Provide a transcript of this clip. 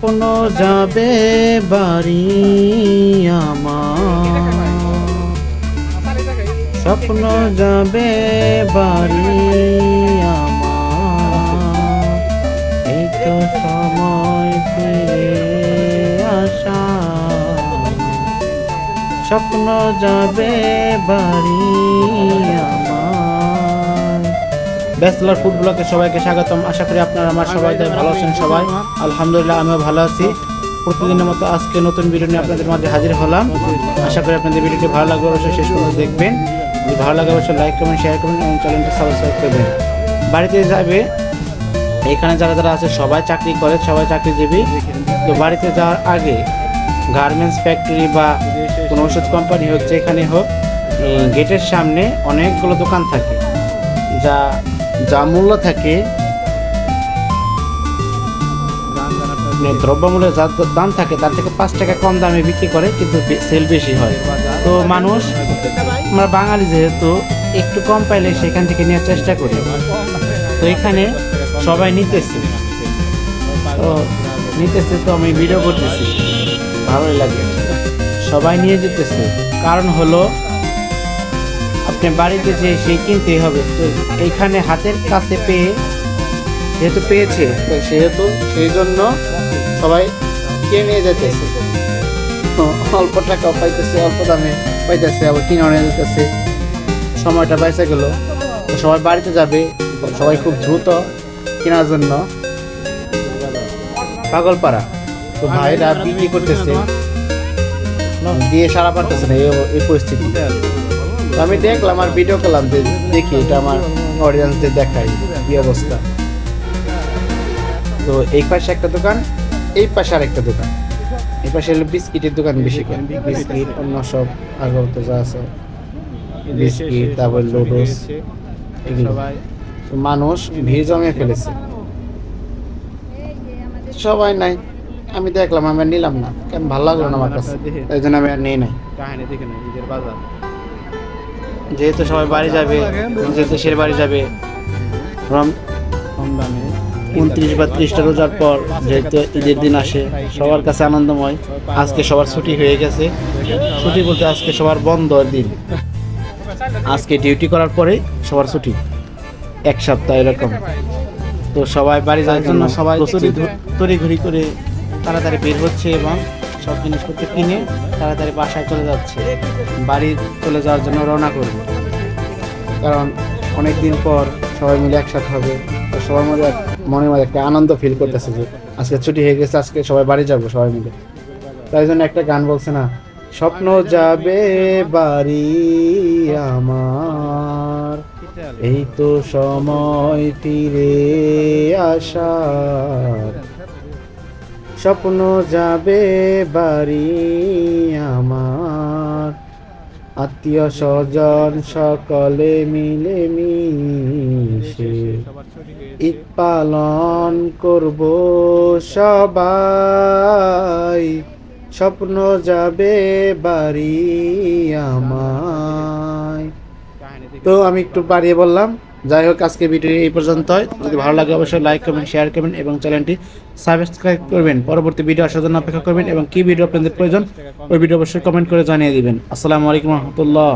স্বপ্ন যাবে বাড়ি আমার। স্বপ্ন যাবে বাড়ি আমার। এই তো সময় ফিরে আসা। স্বপ্ন যাবে বাড়ি ব্যাচলার ফুড ব্লকে সবাইকে স্বাগতম। আশা করি আপনারা আমার সবাই ভালো আছেন সবাই। আলহামদুলিল্লাহ আমিও ভালো আছি। প্রতিদিনের মতো আজকে নতুন ভিডিও নিয়ে আপনাদের মাঝে হাজির হলাম। আশা করি আপনাদের ভিডিওটি ভালো লাগবে অবশ্যই শেষ পর্যন্ত দেখবেন। যদি ভালো লাগে অবশ্যই লাইক করবেন শেয়ার করবেন এবং চ্যানেলটি সাবস্ক্রাইব করবেন। বাড়িতে যাবে। এখানে যারা যারা আছে সবাই চাকরি করে সবাই চাকরিজীবী। তো বাড়িতে যাওয়ার আগে গার্মেন্টস ফ্যাক্টরি বা কোনো ওষুধ কোম্পানি হোক যেখানে হোক গেটের সামনে অনেকগুলো দোকান থাকে যা যা মূল্য থাকে মানে দ্রব্যমূল্যের যা দাম থাকে, তার থেকে পাঁচ টাকা কম দামে বিক্রি করে, কিন্তু সেল বেশি হয়। তো মানুষ, আমরা বাঙালি যেহেতু, একটু কম পাইলে সেখান থেকে নেওয়ার চেষ্টা করি। তো এখানে সবাই নিতেছে। তো নিতেছে তো আমি ভিডিও করতেছি। ভালোই লাগে। সবাই নিয়ে যেতেছে। কারণ হলো বাড়িতে যে সেই কিনতে হবে, তো এইখানে হাতের কাছে পেয়ে যেহেতু পেয়েছে, তো সেহেতু সেই জন্য সবাই কিনে নিয়ে যেতেছে অল্প টাকা পাইতেছে, অল্প দামে পাইতেছে, আবার কিনে নিয়ে যেতেছে সময়টা বাইসে গেল সবাই বাড়িতে যাবে, সবাই খুব দ্রুত কেনার জন্য। পাগলপাড়া, তো ভাইরা বিক্রি করতেছে। দিয়ে সারা পারতেছে না এই পরিস্থিতি। আমি দেখলাম আর ভিডিও করলাম যে দেখি এটা আমার অডিয়েন্সদের দেখাই কি অবস্থা। তো এই পাশে একটা দোকান, এই পাশে আরেকটা দোকান। এই পাশে হলো বিস্কিটের দোকান বেশি বিস্কিট, অন্য সব আগত যা আছে। বিস্কিট, তারপর লুডোস এগুলো। মানুষ ভিড় জমে ফেলেছে। সবাই নাই। আমি দেখলাম, আমি আর নিলাম না। কেন, ভালো লাগল না আমার কাছে। তাই জন্য আমি আর নিই নাই। কাহিনী দেখে না ঈদের বাজার। যেহেতু সবাই বাড়ি যাবে নিজের দেশের বাড়ি যাবে। উনত্রিশ বা ত্রিশটা রোজার পর যেহেতু ঈদের দিন আসে সবার কাছে আনন্দময়। আজকে সবার ছুটি হয়ে গেছে। ছুটি বলতে আজকে সবার বন্ধ দিন। আজকে ডিউটি করার পরে সবার ছুটি। এক সপ্তাহ এরকম। তো সবাই বাড়ি যাওয়ার জন্য সবাই তড়িঘড়ি করে তাড়াতাড়ি বের হচ্ছে এবং সব জিনিসপত্র কিনে তাড়াতাড়ি বাসায় চলে যাচ্ছে। বাড়ি চলে যাওয়ার জন্য রওনা করবে। কারণ অনেক দিন পর সবাই মিলে একসাথে হবে। তো সবার মধ্যে মনের মধ্যে একটা আনন্দ ফিল করতেছে যে আজকে ছুটি হয়ে গেছে, আজকে সবাই বাড়ি যাব সবাই মিলে। তাই জন্য একটা গান বলছে না, স্বপ্ন যাবে বাড়ি আমার, এই তো সময় ফিরে আসার। স্বপ্ন যাবে বাড়ি আমার। আত্মীয় স্বজন সকলে মিলে মিশে। ঈদ পালন করব সবাই। স্বপ্ন যাবে বাড়ি আমায়। তো আমি একটু বাড়িয়ে বললাম। যাই হোক, আজকে ভিডিও এই পর্যন্ত যদি ভালো লাগে, অবশ্যই লাইক করবেন শেয়ার করবেন এবং চ্যানেলটি সাবস্ক্রাইব করবেন। পরবর্তী ভিডিও আসার জন্য অপেক্ষা করবেন এবং কি ভিডিও আপনাদের প্রয়োজন, ওই ভিডিও অবশ্যই কমেন্ট করে জানিয়ে দিবেন। আসসালামু আলাইকুম রহমতুল্লাহ।